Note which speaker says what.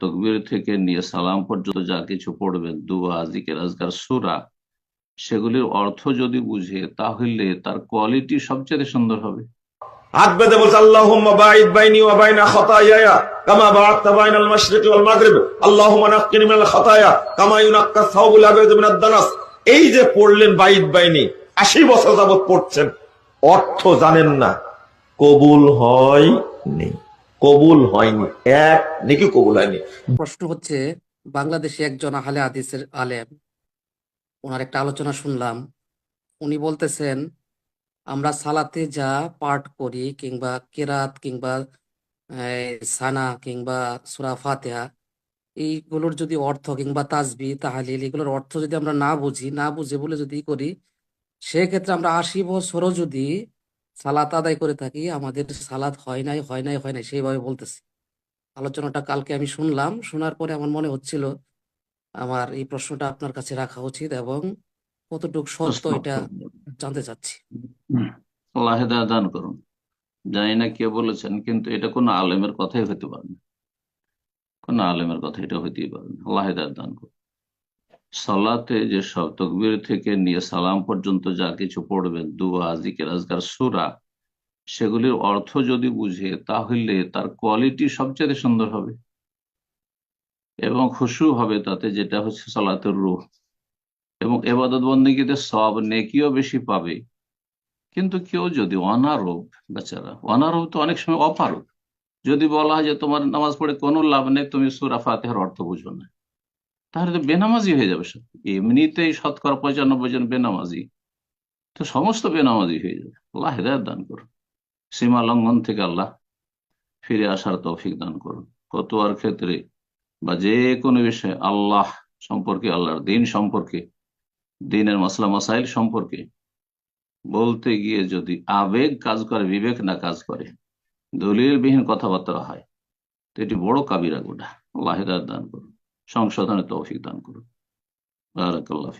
Speaker 1: তকবির থেকে নিয়ে সালাম পর্যন্ত যা কিছু পড়বেন, দুয়া, জিকের, আজকার সুরা, সেগুলির অর্থ যদি বুঝে, তাহলে তার কোয়ালিটি সবচেয়ে সুন্দর হবে।
Speaker 2: হাত বেঁধে বলছে বাঈদ বাইনি বাইনা কামা বাইনাল মাশরিকি ওয়াল মাগরিব। নাক্কিনি মিনাল কামা ইউনাক্কা সাওবুল আবিদ মিনাদ দানাস। এই যে পড়লেন বাইদ বাইনি 80 বছর যাবত পড়ছেন, অর্থ জানেন না, কবুল হয়নি কবুল হয়নি। এক নাকি কবুল হয়নি।
Speaker 3: প্রশ্ন হচ্ছে, বাংলাদেশে একজন আহলে হাদিসের আলেম, ওনার একটা আলোচনা শুনলাম। উনি বলতেছেন, আমরা সালাতে যা পাঠ করি, কিংবা কেরাত, কিংবা সানা, কিংবা সুরা ফাতেহা, এইগুলোর যদি অর্থ কিংবা তাজবি তাহলিল, এগুলোর অর্থ যদি আমরা না বুঝি, না বুঝে বলে যদি করি, সেক্ষেত্রে আমরা আশি বছরও যদি সালাত আদায় করে থাকি আমাদের সালাত হয় নাই হয় নাই হয় নাই সেইভাবে বলতেছে। আলোচনাটা কালকে আমি শুনলাম শোনার পরে আমার মনে হচ্ছিল আমার এই প্রশ্নটা আপনার কাছে রাখা উচিত এবং কতটুকু সত্য এটা জানতে চাচ্ছি।
Speaker 1: আল্লাহ দান করুন। জানি না কে বলেছেন কিন্তু এটা কোনো আলেমের কথাই হইতে পারে না। কোনো আলেমের কথা এটা হইতেই পারে না। আল্লাহ দান করুন। সালাতে, যে সব তকবির থেকে নিয়ে সালাম পর্যন্ত যা কিছু পড়বেন, দুয়া, জিকের, আজকার সুরা, সেগুলির অর্থ যদি বুঝে, তাহলে তার কোয়ালিটি সবচেয়ে সুন্দর হবে। এবং খুশু হবে তাতে, যেটা হচ্ছে সালাতের রূহ। এবং এবাদত বন্দীতে সব নেকিও বেশি পাবে। কিন্তু কেউ যদি অনারোগ বেচারা অনারোগ তো অনেক সময় অপারগ যদি বলা হয় যে তোমার নামাজ পড়ে কোনো লাভ নেই, তুমি সুরা ফাতেহার অর্থ বুঝো না। তাহলে তো বেনামাজি হয়ে যাবে এমনিতেই শতকরা পঁচানব্বই জন বেনামাজি। তো সমস্ত বেনামাজি হয়ে যাবে। আল্লাহ হেদায়ত দান করুন। সীমা লঙ্ঘন থেকে আল্লাহ ফিরে আসার তৌফিক দান করুন। ফতোয়ার ক্ষেত্রে বা যে কোনো বিষয়ে আল্লাহ সম্পর্কে, আল্লাহর দিন সম্পর্কে, দিনের মশলা মশাইল সম্পর্কে বলতে গিয়ে যদি আবেগ কাজ করে, বিবেক না কাজ করে, দলিলবিহীন কথাবার্তা হয়, তো এটি বড় কাবিরা গোটা আল্লাহ দান করুন। সংশোধনের তৌফিক দান করুন। বারাকাল্লাহ